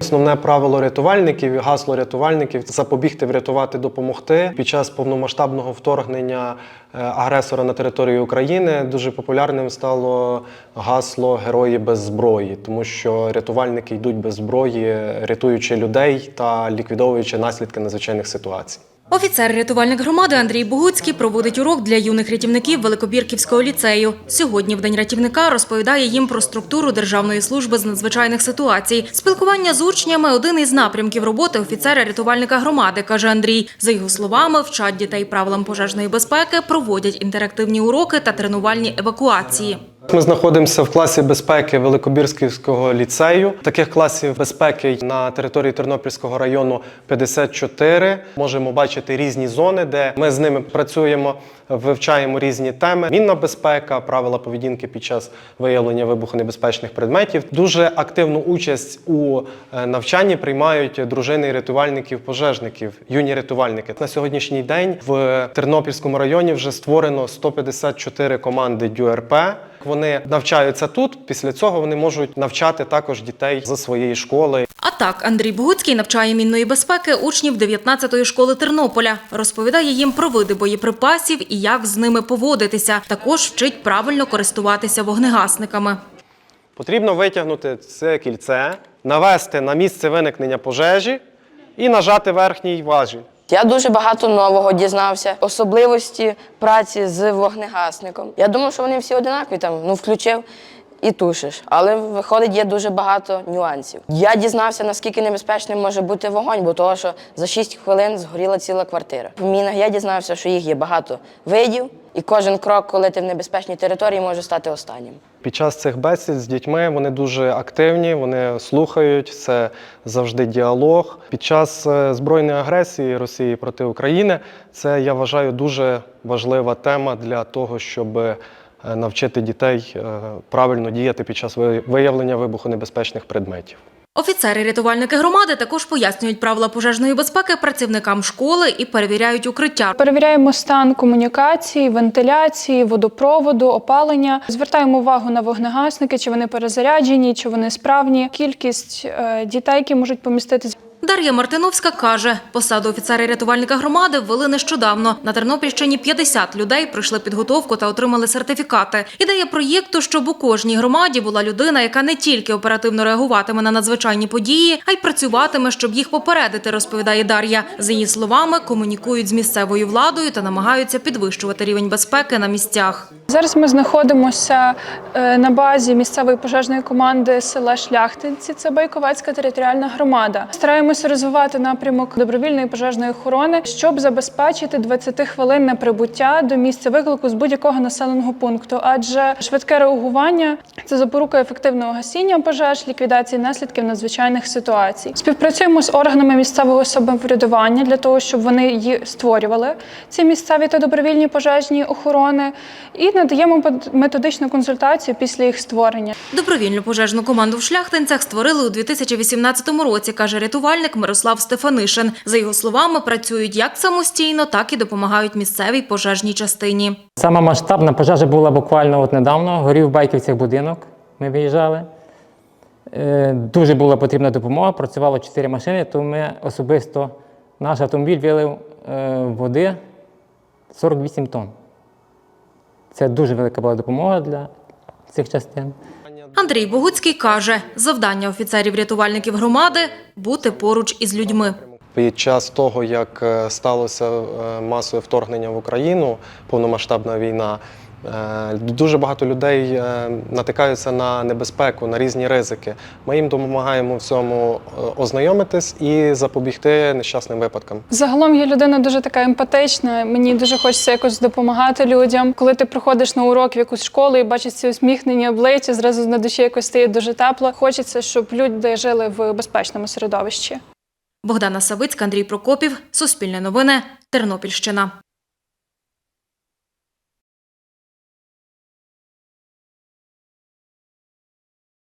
Основне правило рятувальників гасло рятувальників запобігти, врятувати, допомогти. Під час повномасштабного вторгнення е, агресора на територію України дуже популярним стало гасло Герої без зброї, тому що рятувальники йдуть без зброї, рятуючи людей та ліквідовуючи наслідки надзвичайних ситуацій. Офіцер-рятувальник громади Андрій Богуцький проводить урок для юних рятівників Великобірківського ліцею. Сьогодні, в день рятівника, розповідає їм про структуру Державної служби з надзвичайних ситуацій. Спілкування з учнями один із напрямків роботи офіцера-рятувальника громади, каже Андрій. За його словами, вчать дітей правилам пожежної безпеки, проводять інтерактивні уроки та тренувальні евакуації. Ми знаходимося в класі безпеки Великобірського ліцею. Таких класів безпеки на території Тернопільського району 54. Можемо бачити різні зони, де ми з ними працюємо, вивчаємо різні теми. Мінна безпека, правила поведінки під час виявлення вибухонебезпечних предметів. Дуже активну участь у е, навчанні приймають дружини рятувальників-пожежників, юні рятувальники. На сьогоднішній день в Тернопільському районі вже створено 154 команди ДЮРП. Вони навчаються тут. Після цього вони можуть навчати також дітей зі своєї школи. А так, Андрій Богуцький навчає мінної безпеки учнів 19-ї школи Тернополя. Розповідає їм про види боєприпасів і як з ними поводитися. Також вчить правильно користуватися вогнегасниками. Потрібно витягнути це кільце, навести на місце виникнення пожежі і нажати верхній важіль. Я дуже багато нового дізнався, особливості праці з вогнегасником. Я думав, що вони всі одинакові там, ну включив і тушиш. Але виходить, є дуже багато нюансів. Я дізнався, наскільки небезпечним може бути вогонь, бо того, що за 6 хвилин згоріла ціла квартира. В мінах я дізнався, що їх є багато видів, і кожен крок, коли ти в небезпечній території, може стати останнім. Під час цих бесід з дітьми вони дуже активні, вони слухають, це завжди діалог. Під час е, збройної агресії Росії проти України це я вважаю дуже важлива тема для того, щоб навчити дітей е, правильно діяти під час виявлення вибухонебезпечних предметів. Офіцери-рятувальники громади також пояснюють правила пожежної безпеки працівникам школи і перевіряють укриття. Перевіряємо стан комунікації, вентиляції, водопроводу, опалення. Звертаємо увагу на вогнегасники, чи вони перезаряджені, чи вони справні. Кількість е, дітей, які можуть поміститись. Дар'я Мартиновська каже, посаду офіцера-рятувальника громади ввели нещодавно. На Тернопільщині 50 людей пройшли підготовку та отримали сертифікати. Ідея проєкту, щоб у кожній громаді була людина, яка не тільки оперативно реагуватиме на надзвичайні події, а й працюватиме, щоб їх попередити, розповідає Дар'я. За її словами, комунікують з місцевою владою та намагаються підвищувати рівень безпеки на місцях. Зараз ми знаходимося е, на базі місцевої пожежної команди села Шляхтинці. Це Байковецька територіальна громада. Стараємося розвивати напрямок добровільної пожежної охорони, щоб забезпечити 20-хвилинне прибуття до місця виклику з будь-якого населеного пункту. Адже швидке реагування це запорука ефективного гасіння пожеж, ліквідації наслідків надзвичайних ситуацій. Співпрацюємо з органами місцевого самоврядування для того, щоб вони її створювали ці місцеві та добровільні пожежні охорони, і надаємо методичну консультацію після їх створення. Добровільну пожежну команду в шляхтинцях створили у 2018 році, каже рятувальник Мирослав Стефанишин. За його словами, працюють як самостійно, так і допомагають місцевій пожежній частині. Сама масштабна пожежа була буквально от недавно. Горів в Байківцях будинок. Ми виїжджали. Е, Дуже була потрібна допомога. Працювало чотири машини, то ми особисто наш автомобіль вилив е, води 48 тонн. Це дуже велика була допомога для цих частин. Андрій Богуцький каже, завдання офіцерів-рятувальників громади – бути поруч із людьми. Під час того, як е, сталося е, масове вторгнення в Україну, повномасштабна війна, дуже багато людей е, натикаються на небезпеку, на різні ризики. Ми їм допомагаємо в цьому е, ознайомитись і запобігти нещасним випадкам. Загалом я людина дуже така емпатична. Мені дуже хочеться якось допомагати людям. Коли ти приходиш на урок в якусь школу і бачиш ці усміхнені обличчя, зразу на душі якось стає дуже тепло. Хочеться, щоб люди жили в безпечному середовищі. Богдана Савицька, Андрій Прокопів, Суспільне новини, Тернопільщина.